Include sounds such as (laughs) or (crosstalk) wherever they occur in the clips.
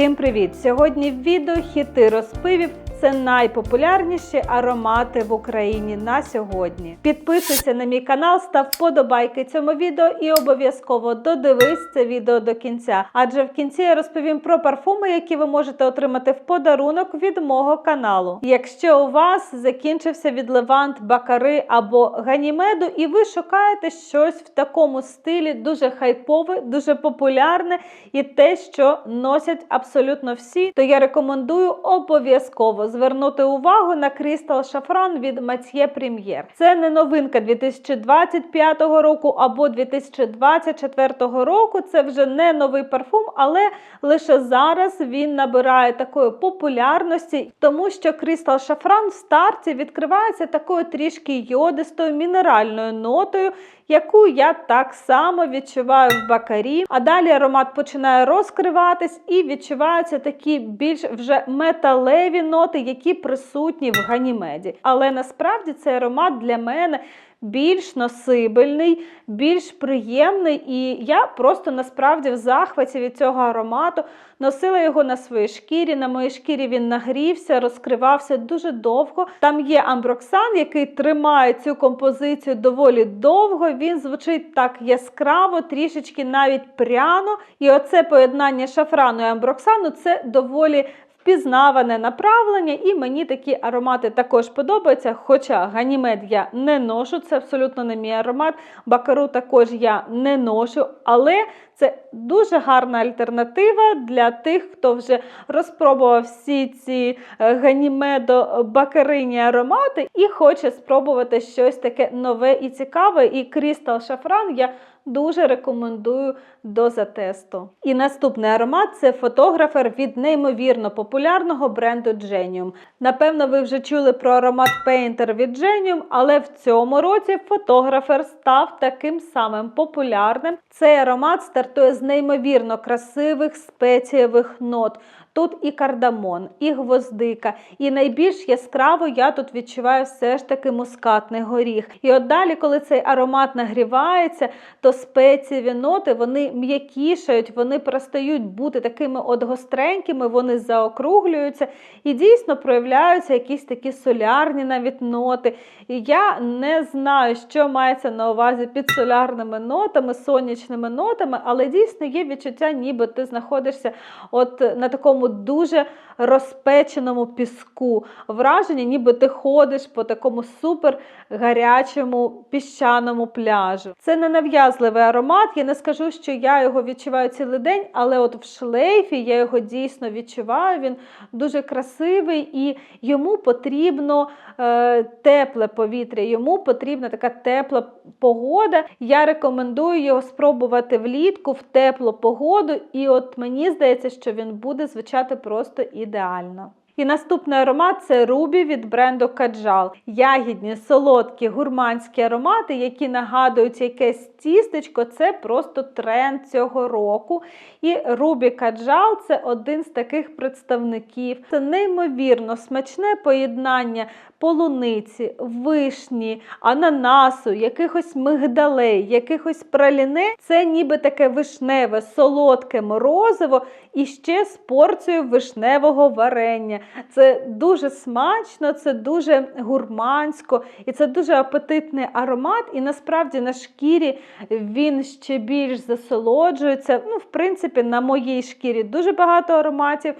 Всім привіт! Сьогодні відео хіти розпивів. Це найпопулярніші аромати в Україні на сьогодні. Підписуйся на мій канал, став вподобайки цьому відео і обов'язково додивись це відео до кінця. Адже в кінці я розповім про парфуми, які ви можете отримати в подарунок від мого каналу. Якщо у вас закінчився відливант бакари або ганімеду, і ви шукаєте щось в такому стилі, дуже хайпове, дуже популярне і те, що носять абсолютно всі, то я рекомендую обов'язково звернути увагу на Crystal Шафран від Mathieu Premier. Це не новинка 2025 року або 2024 року. Це вже не новий парфум, але лише зараз він набирає такої популярності, тому що Crystal Шафран в старті відкривається такою трішки йодистою мінеральною нотою, яку я так само відчуваю в бакарі. А далі аромат починає розкриватись і відчуваються такі більш вже металеві ноти, які присутні в ганімеді. Але насправді цей аромат для мене. Більш носибельний, більш приємний, і я просто насправді в захваті від цього аромату носила його на своїй шкірі. На моїй шкірі він нагрівся, розкривався дуже довго. Там є амброксан, який тримає цю композицію доволі довго. Він звучить так яскраво, трішечки навіть пряно. І оце поєднання шафрану і амброксану це доволі впізнаване направлення, і мені такі аромати також подобаються. Хоча ганімед я не ношу, це абсолютно не мій аромат. Бакару також я не ношу, але це дуже гарна альтернатива для тих, хто вже розпробував всі ці е, ганімедо-бакарині аромати і хоче спробувати щось таке нове і цікаве. І Крістал Шафран я дуже рекомендую до затесту. І наступний аромат це фотографер від неймовірно популярного бренду Genium. Напевно, ви вже чули про аромат Painter від Genium, але в цьому році фотографер став таким самим популярним. Цей аромат стартує з неймовірно красивих спецієвих нот. Тут і кардамон, і гвоздика, і найбільш яскраво я тут відчуваю все ж таки мускатний горіх. І от далі, коли цей аромат нагрівається, то спецієві ноти вони м'якішають, вони перестають бути такими от гостренькими, вони заокруглюються і дійсно проявляються якісь такі солярні навіть ноти. І я не знаю, що мається на увазі під солярними нотами, сонячними нотами, але дійсно є відчуття, ніби ти знаходишся от на такому дуже розпеченому піску. Враження, ніби ти ходиш по такому супер гарячому піщаному пляжу. Це не нав'язливий аромат. Я не скажу, що я його відчуваю цілий день, але от в шлейфі я його дійсно відчуваю. Він дуже красивий і йому потрібно е, тепле повітря, йому потрібна така тепла погода. Я рекомендую його спробувати влітку в теплу погоду, і от мені здається, що він буде звучати просто ідеально. І наступний аромат це Рубі від бренду Каджал. Ягідні, солодкі, гурманські аромати, які нагадують якесь тістечко, це просто тренд цього року. І Рубі Каджал це один з таких представників. Це неймовірно смачне поєднання полуниці, вишні, ананасу, якихось мигдалей, якихось праліне. Це ніби таке вишневе, солодке морозиво і ще з порцією вишневого варення. Це дуже смачно, це дуже гурмансько і це дуже апетитний аромат. І насправді на шкірі він ще більш засолоджується. Ну, в принципі, на моїй шкірі дуже багато ароматів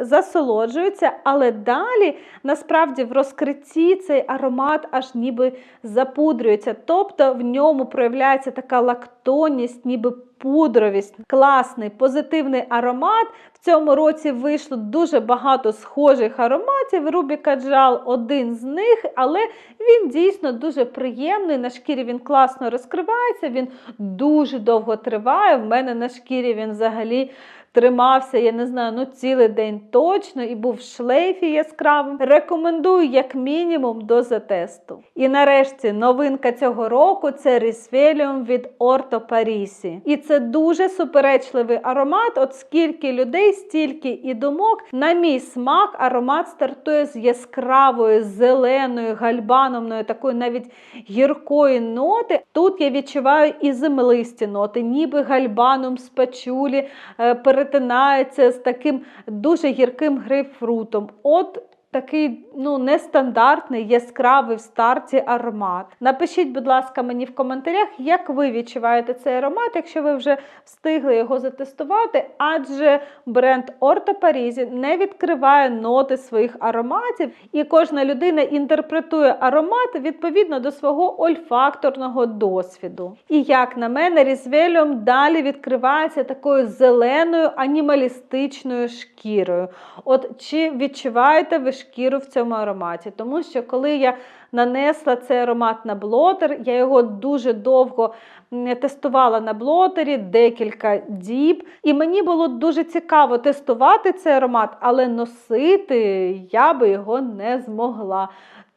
засолоджуються, але далі насправді в розкритті цей аромат аж ніби запудрюється. Тобто в ньому проявляється така лактонність, ніби пудровість. Класний, позитивний аромат. В цьому році вийшло дуже багато схожих ароматів. Рубі Каджал один з них, але він дійсно дуже приємний. На шкірі він класно розкривається, він дуже довго триває. В мене на шкірі він взагалі тримався, я не знаю, ну цілий день точно і був в шлейфі яскравим. Рекомендую, як мінімум, до затесту. І нарешті новинка цього року це Рісвеліум від Орто Парісі. І це дуже суперечливий аромат. От скільки людей, стільки і думок. На мій смак аромат стартує з яскравої, зеленої, гальбаномної, такої навіть гіркої ноти. Тут я відчуваю і землисті ноти, ніби гальбаном з пачулі. Е, перетинається з таким дуже гірким грейпфрутом. От Такий ну нестандартний, яскравий в старті аромат. Напишіть, будь ласка, мені в коментарях, як ви відчуваєте цей аромат, якщо ви вже встигли його затестувати, адже бренд Parisi не відкриває ноти своїх ароматів, і кожна людина інтерпретує аромат відповідно до свого ольфакторного досвіду. І як на мене, різвелюм далі відкривається такою зеленою анімалістичною шкірою. От чи відчуваєте ви шкіру в цьому ароматі? Тому що коли я нанесла цей аромат на блотер, я його дуже довго тестувала на блотері, декілька діб. І мені було дуже цікаво тестувати цей аромат, але носити я би його не змогла.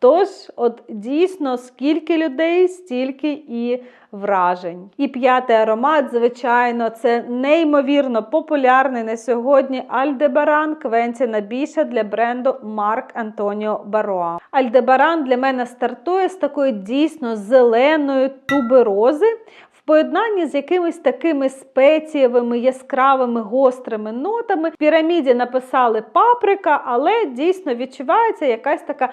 Тож, от дійсно, скільки людей, стільки і вражень. І п'ятий аромат, звичайно, це неймовірно популярний на сьогодні Альдебаран Квентіна Біша для бренду Марк Антоніо Бароа. Альдебаран для мене стартує з такої дійсно зеленої туберози. Поєднанні з якимись такими спецієвими, яскравими, гострими нотами. В піраміді написали паприка, але дійсно відчувається якась така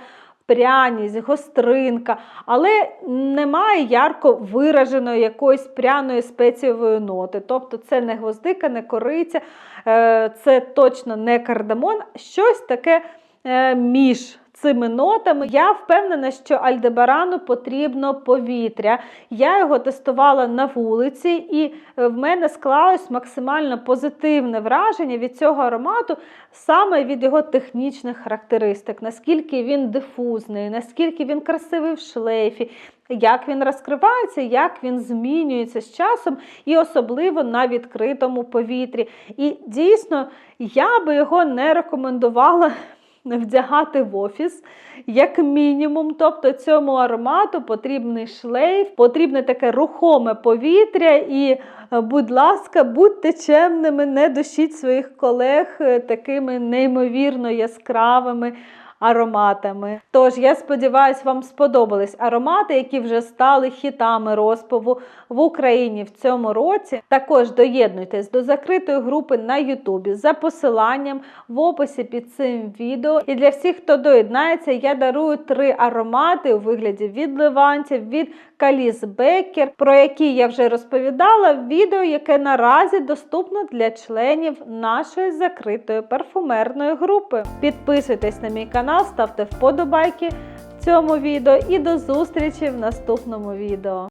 пряність, гостринка, але немає ярко вираженої якоїсь пряної спецієвої ноти. Тобто це не гвоздика, не кориця, е, це точно не кардамон, щось таке е, між. Цими нотами я впевнена, що Альдебарану потрібно повітря. Я його тестувала на вулиці, і е, в мене склалось максимально позитивне враження від цього аромату, саме від його технічних характеристик, наскільки він дифузний, наскільки він красивий в шлейфі, як він розкривається, як він змінюється з часом, і особливо на відкритому повітрі. І дійсно, я би його не рекомендувала (laughs) вдягати в офіс, як мінімум. Тобто цьому аромату потрібний шлейф, потрібне таке рухоме повітря. І, е, будь ласка, будьте чемними, не душіть своїх колег е, такими неймовірно яскравими. Ароматами. Тож, я сподіваюся, вам сподобались аромати, які вже стали хітами розпиву в Україні в цьому році. Також доєднуйтесь до закритої групи на Ютубі за посиланням в описі під цим відео. І для всіх, хто доєднається, я дарую три аромати у вигляді від левантів, від Каліс Беккер, про які я вже розповідала в відео, яке наразі доступно для членів нашої закритої парфумерної групи. Підписуйтесь на мій канал, ставте вподобайки цьому відео і до зустрічі в наступному відео.